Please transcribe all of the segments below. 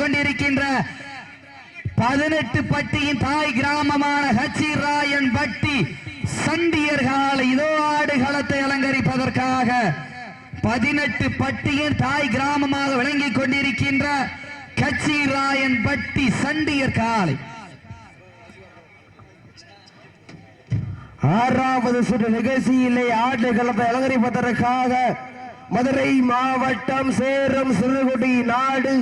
கொண்டிருக்கின்ற பதினெட்டு பட்டியின் தாய் கிராமமான ஹச்சிராயன் பட்டி சண்டியர் இதோ ஆடு களத்தை அலங்கரிப்பதற்காக பதினெட்டு பட்டியின் தாய் கிராமமாக விளங்கிக் கொண்டிருக்கின்ற கச்சிராயன் பட்டி சண்டியர் காலை. ஆறாவது சுற்று நிகழ்ச்சியிலே ஆடுகளத்தை அலங்கரிப்பதற்காக மதுரை மாவட்டம் சேரம் சிறுகுடி நாடு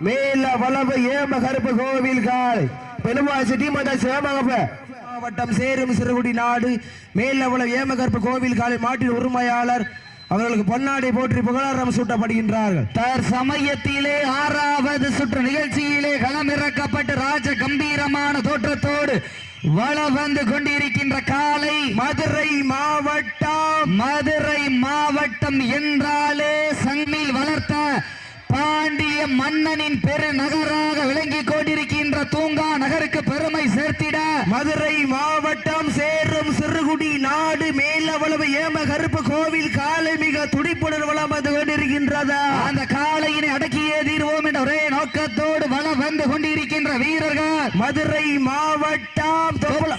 மேல வளவு ஏம கருப்பு கோவில் கால். பெருமாள் சிட்டி சேமகப்ப. மாவட்டம் சேரும் சிறுகுடி நாடு. மேல வளவு ஏம கருப்பு கோவில் காலை மாட்டின் உரிமையாளர். அவர்களுக்கு பொன்னாடை போற்றி புகழாரம் சூட்டப்படுகின்றார்கள். தற்சமயத்திலே ஆறாவது சுற்று நிகழ்ச்சியிலே களமிறக்கப்பட்டு ராஜ கம்பீரமான தோற்றத்தோடு வள வந்து கொண்டிருக்கின்ற காலை மதுரை மாவட்டம். மதுரை மாவட்டம் என்றாலே சங்கில் வளர்த்த மன்னனின் பெருநகராக விளங்கிக் கொண்டிருக்கின்ற தூங்கா நகருக்கு பெருமை சேர்த்திட. மதுரை மாவட்டம் சேரும் சிறுகுடி நாடு மேலவளவு ஏம கருப்பு கோவில் காலை மிக துடிப்புடன் வளம் வந்து கொண்டிருக்கின்றதா? அந்த காளையினை அடக்கியே தீர்வோம் என்ற ஒரே நோக்கத்தோடு வளம் வந்து கொண்டிருக்கின்ற வீரர்கள். மதுரை மாவட்டம் தொப்புள-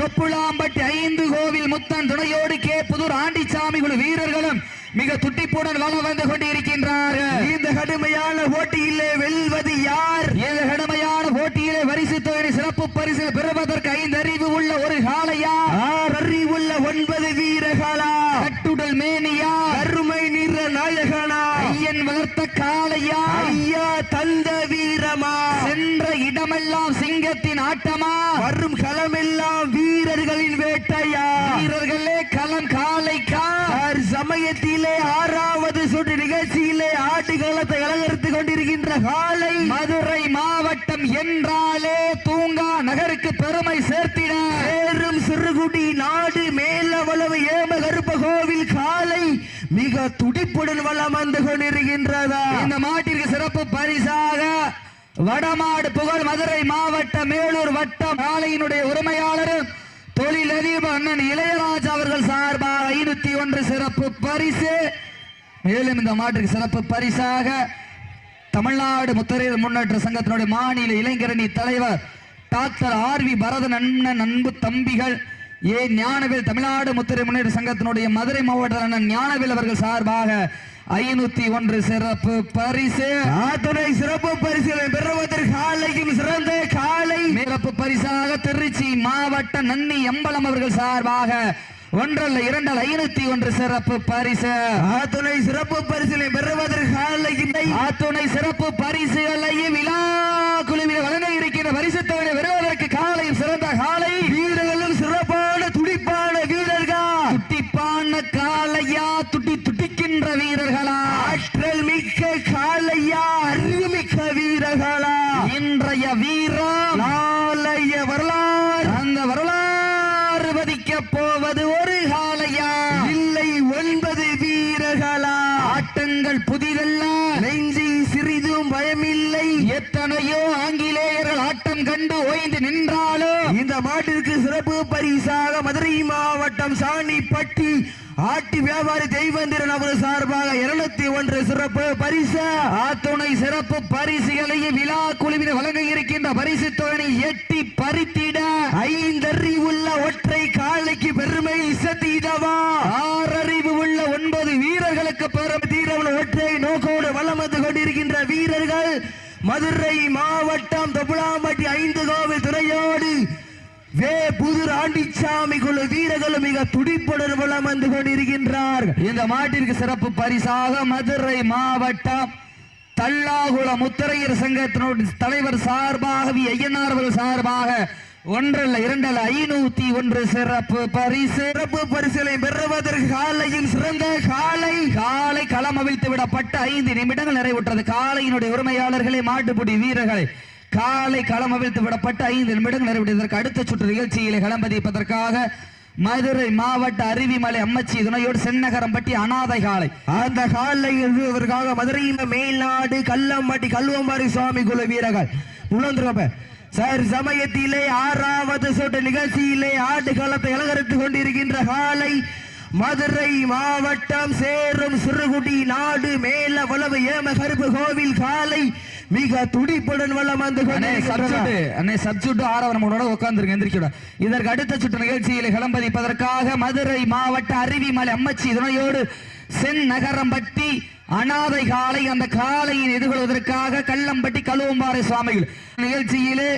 தொப்புளாம்பட்டி ஐந்து கோவில் முத்தன் துணையோடு கே. புதூர் ஆண்டிச்சாமி குழு வீரர்களும் மிக துட்டிப்புடன் வளம் வந்து கொண்டிருக்கின்றார்கள் இந்த கடுமையான போட்டியிலே வெல்வது யார்? இந்த கடுமையான போட்டியிலே பரிசு தொகை சிறப்பு பரிசு பெறுவதற்கு ஐந்து அறிவு உள்ள ஒரு காளையா? ஆர் அறிவுள்ள ஒன்பது வீரர்களா? கட்டுடல் மேனியா? கருமை நிற நாயகனா? ஐயன் வளர்த்த காளையா? ஐயா தந்த வீரமா? சென்ற இடமெல்லாம் சிங்கத்தின் ஆட்டமா? வரும் களமெல்லாம் வீரர்களின் வேட்டையா? வீரர்களே களம் காளைக்கா சார் சமயத்திலே ஆறாவது நிகழ்ச்சியிலே ஆட்டுகளத்தை அலங்கரித்துக் கொண்டிருக்கின்ற காலை மதுரை மாவட்டம் என்றாலே தூங்கா நகருக்கு பெருமை சேர்த்திட. சேரும் சிறுகுடி நாடு மேலவளவு ஏம கருப்ப கோவில் காலை மிக துடிப்புடன் வளம் வந்து கொண்டிருக்கின்றதா? இந்த மாட்டிற்கு சிறப்பு பரிசாக வடமாடு புகழ் மதுரை மாவட்டம் மேலூர் வட்டம் ஆலையினுடைய உரிமையாளரும் தொழிலதிபர் அண்ணன் இளையராஜா அவர்கள் சார்பாக ஐநூத்தி ஒன்று சிறப்பு பரிசு. மேலும் இந்த மாட்டிற்கு சிறப்பு பரிசாக தமிழ்நாடு முத்தரையர் முன்னேற்ற சங்கத்தினுடைய மாநில இளைஞரணி தலைவர் டாக்டர் ஆர் வி பரதன் அண்ணன் அன்பு தம்பிகள் ஏ ஞானவேல் தமிழ்நாடு முத்திரை முன்னேற்ற சங்கத்தினுடைய மதுரை மாவட்ட அண்ணன் ஞானவேல் அவர்கள் சார்பாக ஐநூத்தி ஒன்று சிறப்பு பரிசு. ஆத்துணை சிறப்பு பரிசுகளை பெறுவதற்கு காலையும் சிறந்த காலை. சிறப்பு பரிசாக திருச்சி மாவட்ட நன்னி எம்பலம் அவர்கள் சார்பாக ஒன்றல்ல இரண்டல் ஐநூத்தி ஒன்று சிறப்பு பரிசு. ஆத்துணை சிறப்பு பரிசுகளை பெறுவதற்கு ஆத்துணை சிறப்பு பரிசுகளையும் விழா குழுவில் வழங்க இருக்கின்ற பரிசு தொகை பெறுவதற்கு காலையும் சிறந்த காலை. வீரர்களும் சிறப்பான துடிப்பான வீரர்கள்? துட்டிப்பான காலையா? துட்டி துட்டிக்கின்ற வீரர்களா? ஆற்றல் மிக்க காலையா? அறிவு மிக்க வீரர்களா? இன்றைய வீரம் நாளைய வரலாறு. அந்த வரலாறு எத்தனையோ ஆங்கிலேயர்கள் ஆட்டம் கண்டு ஓய்ந்து நின்றாலும் இந்த மாட்டிற்கு சிறப்பு பரிசாக மதுரை மாவட்டம் சாணிப்பட்டி ஆட்டு வியாபாரி தெய்வந்திரன் அவர் சார்பாக இருநூத்தி ஒன்று சிறப்பு பரிசு. ஆத்துணை சிறப்பு பரிசுகளையும் விழா குழுவினர் வழங்க இருக்கின்ற பரிசு தொகை எட்டி பறித்திட. ஐந்தறிவுள்ள ஒற்றை காலைக்கு பெருமை சத்தீதவா ஆறறிவு உள்ள ஒன்பது வீரர்களுக்கு பெரும் தீரவன ஒற்றை நோக்கோடு வலம் வந்து கொண்டிருக்கின்ற வீரர்கள் மதுரை மாவட்டம் தொப்புளாம்பட்டி ஐந்து கோவில் துறையோடு வே. புதுர் ஆண்டிச்சாமி குழு வீரர்களும் மிக துடிப்புடன் வளம் வந்து கொண்டிருக்கின்றார். இந்த மாட்டிற்கு சிறப்பு பரிசாக மதுரை மாவட்டம் தள்ளாகுள முத்தரையர் சங்கத்தினுடைய தலைவர் சார்பாக வி. அவர்கள் சார்பாக ஒன்றல்ல இரண்டல்ல ஐநூத்தி ஒன்று சிறப்பு பரிசு. சிறப்பு பரிசுகளை பெறுவதற்கு காலையில் சிறந்த காலை காலை களம் அவிழ்த்து விடப்பட்ட ஐந்து நிமிடங்கள் நிறைவுற்றது. காலையினுடைய உரிமையாளர்களே மாட்டுப்பிடி வீரர்களை காலை களம் அவிழ்த்து விடப்பட்ட ஐந்து நிமிடங்கள் நிறைவுற்றதற்கு அடுத்த சுற்று நிகழ்ச்சியிலே களம் பதிப்பதற்காக மதுரை மாவட்ட அருவிமலை அம்மச்சி துணையோடு சென்னகரம்பட்டி அனாதை காலை. அந்த காலை இருந்ததற்காக மதுரையில் மேல்நாடு கல்லம்பட்டி கல்வம்பாரி சுவாமி குல வீரர்கள். உணர்ந்துருப்ப சார் சமயத்திலே ஆறாவது சொட்டு நிகழ்ச்சியிலே ஆட்டு களத்தை அலங்கரித்துக் கொண்டிருக்கின்ற காலை மதுரை மாவட்டம் சேரும் சிறுகுடி நாடு மேல வளவு ஏம கருப்பு கோவில் காலை மிக துடிப்புடன் வளம் வந்து அண்ணே சப்ஜூட் ஆரவரமோட உட்கார்ந்துருங்க எந்திரிக்கூட. இதற்கு அடுத்த சுற்று நிகழ்ச்சியில் கிளம்பதிப்பதற்காக மதுரை மாவட்ட அருவிமலை அம்மச்சி துணையோடு சென் நகரம்பட்டி அனாதை காலை அந்த காலையின் எதிர்கொள்வதற்காக கள்ளம்பட்டி கழுவம்பாறை சுவாமிகள். நிகழ்ச்சியிலே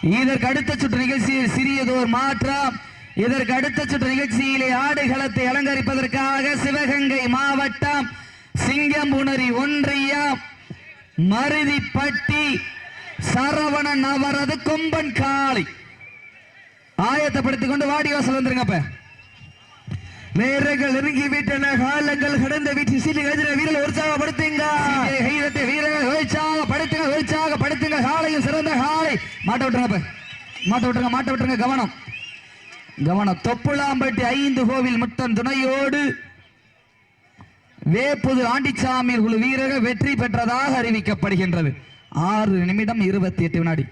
இதற்கு அடுத்த சுற்று நிகழ்ச்சியில் சிறியதோர் மாற்றம். இதற்கு அடுத்த சுற்று நிகழ்ச்சியிலே ஆடுகளத்தை அலங்கரிப்பதற்காக சிவகங்கை மாவட்டம் சிங்கம்புணரி ஒன்றியம் மருதிப்பட்டி சரவணன் அவரது கொம்பன் காளை. ஆயத்தப்படுத்திக் கொண்டு வாடிவாசல் வந்துருங்க அப்ப. நேரங்கள் நெருங்கி காலங்கள் கடந்த வீட்டு சீலி கதிர வீரர்கள் உற்சாகப்படுத்துங்க. இங்கே வீரர்கள் உற்சாக படுத்துங்க உற்சாக படுத்துங்க. காலையும் சிறந்த காலை. மாட்ட விட்டுருங்க மாட்ட விட்டுருங்க மாட்ட விட்டுருங்க கவனம். கவனம். தொப்புளாம்பட்டி ஐந்து கோவில் முத்தன் துணையோடு வேப்புது ஆண்டிச்சாமி குழு வீரர்கள் வெற்றி பெற்றதாக அறிவிக்கப்படுகின்றது. ஆறு நிமிடம் இருபத்தி எட்டு வினாடி.